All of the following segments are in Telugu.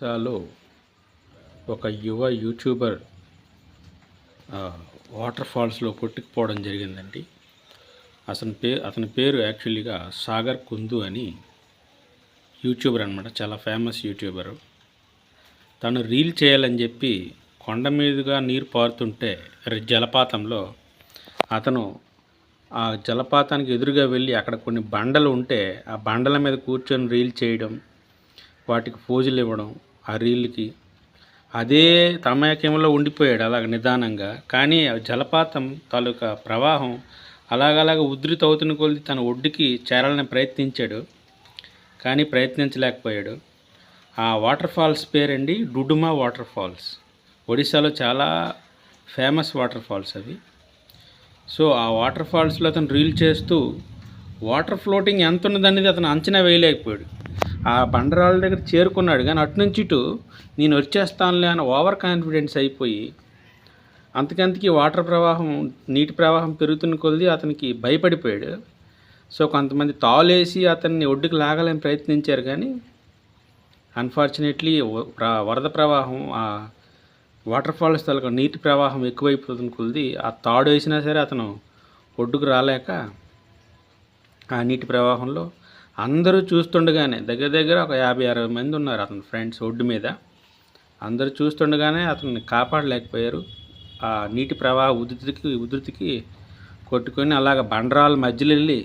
ఒడిశాలో ఒక యువ యూట్యూబర్ వాటర్ ఫాల్స్లో కొట్టుకుపోవడం జరిగిందండి. అతని పేరు అతని పేరు యాక్చువల్లీగా సాగర్ కుందు అని యూట్యూబర్ అనమాట చాలా ఫేమస్ యూట్యూబరు. తను రీల్ చేయాలని చెప్పి కొండ మీదుగా నీరు పారుతుంటే జలపాతంలో అతను ఆ జలపాతానికి ఎదురుగా వెళ్ళి అక్కడ కొన్ని బండలు ఉంటే ఆ బండల మీద కూర్చొని రీల్ చేయడం వాటికి పోజులు ఇవ్వడం ఆ రీల్కి. అదే తమయకంలో ఉండిపోయాడు అలాగ నిదానంగా. కానీ జలపాతం తాలూకా ప్రవాహం అలాగలాగ ఉధృత అవుతున్న తన ఒడ్డుకి చేరాలని ప్రయత్నించాడు. కానీ ప్రయత్నించలేకపోయాడు. ఆ వాటర్ ఫాల్స్ పేరండి డుడుమా వాటర్ ఫాల్స్. ఒడిశాలో చాలా ఫేమస్ వాటర్ ఫాల్స్ అవి. సో ఆ వాటర్ ఫాల్స్లో అతను రీల్ చేస్తూ వాటర్ ఫ్లోటింగ్ ఎంత ఉన్నదనేది అతను అంచనా వేయలేకపోయాడు. ఆ బండరాళ్ళ దగ్గర చేరుకున్నాడు. కానీ అటు నుంచి ఇటు నేను వచ్చేస్తానులే అని ఓవర్ కాన్ఫిడెన్స్ అయిపోయి అంతకంతకి వాటర్ ప్రవాహం నీటి ప్రవాహం పెరుగుతున్న కొద్దీ అతనికి భయపడిపోయాడు. సో కొంతమంది తాళేసి అతన్ని ఒడ్డుకు లాగాలని ప్రయత్నించారు. కానీ అన్ఫార్చునేట్లీ వరద ప్రవాహం ఆ వాటర్ ఫాల్స్ తాలూకా నీటి ప్రవాహం ఎక్కువైపోతున్న కొద్ది ఆ తాడు వేసినా సరే అతను ఒడ్డుకు రాలేక ఆ నీటి ప్రవాహంలో అందరూ చూస్తుండగానే దగ్గర దగ్గర ఒక యాభై అరవై మంది ఉన్నారు అతని ఫ్రెండ్స్ ఒడ్డు మీద. అందరూ చూస్తుండగానే అతన్ని కాపాడలేకపోయారు. ఆ నీటి ప్రవాహ ఉధృతికి ఉధృతికి కొట్టుకొని అలాగ బండరాల మధ్యలో వెళ్ళి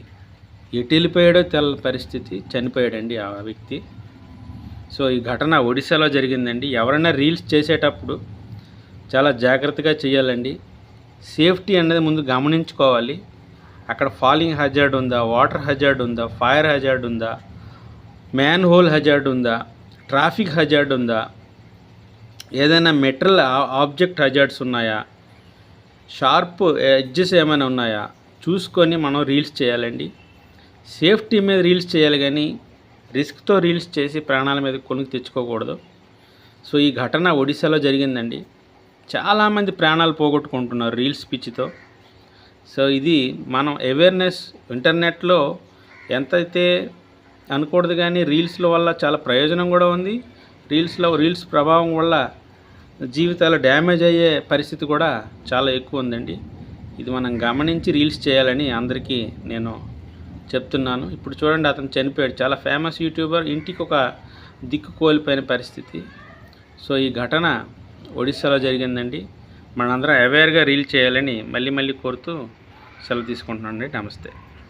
ఎటు వెళ్ళిపోయాడో తెల్ల పరిస్థితి చనిపోయాడండి ఆ వ్యక్తి. సో ఈ ఘటన ఒడిశాలో జరిగిందండి. ఎవరైనా రీల్స్ చేసేటప్పుడు చాలా జాగ్రత్తగా చేయాలండి. సేఫ్టీ అనేది ముందు గమనించుకోవాలి. అక్కడ ఫాలింగ్ హజార్డ్ ఉందా వాటర్ హజార్డ్ ఉందా ఫైర్ హజార్డ్ ఉందా మ్యాన్ హోల్ హజార్డ్ ఉందా ట్రాఫిక్ హజార్డ్ ఉందా ఏదైనా మెటల్ ఆబ్జెక్ట్ హజార్డ్స్ ఉన్నాయా షార్ప్ ఎడ్జెస్ ఏమైనా ఉన్నాయా చూసుకొని మనం రీల్స్ చేయాలండి. సేఫ్టీ మీద రీల్స్ చేయాలి కానీ రిస్క్తో రీల్స్ చేసి ప్రాణాల మీద కొనుక్కు తెచ్చుకోకూడదు. సో ఈ ఘటన ఒడిశాలో జరిగిందండి. చాలామంది ప్రాణాలు పోగొట్టుకుంటున్నారు రీల్స్ పిచ్చితో. సో ఇది మనం అవేర్నెస్ ఇంటర్నెట్లో ఎంతైతే అనకూడదు కానీ రీల్స్ల వల్ల చాలా ప్రయోజనం కూడా ఉంది. రీల్స్లో రీల్స్ ప్రభావం వల్ల జీవితాలు డ్యామేజ్ అయ్యే పరిస్థితి కూడా చాలా ఎక్కువ ఉందండి. ఇది మనం గమనించి రీల్స్ చేయాలని అందరికీ నేను చెప్తున్నాను. ఇప్పుడు చూడండి అతను చనిపోయాడు. చాలా ఫేమస్ యూట్యూబర్ ఇంటికి ఒక దిక్కు కోల్పోయిన పరిస్థితి. సో ఈ ఘటన ఒడిశాలో జరిగిందండి. మనందరం అవేర్గా రీల్ చేయాలని మళ్ళీ మళ్ళీ కోరుతూ సెలవు తీసుకుంటున్నాను అండి. నమస్తే.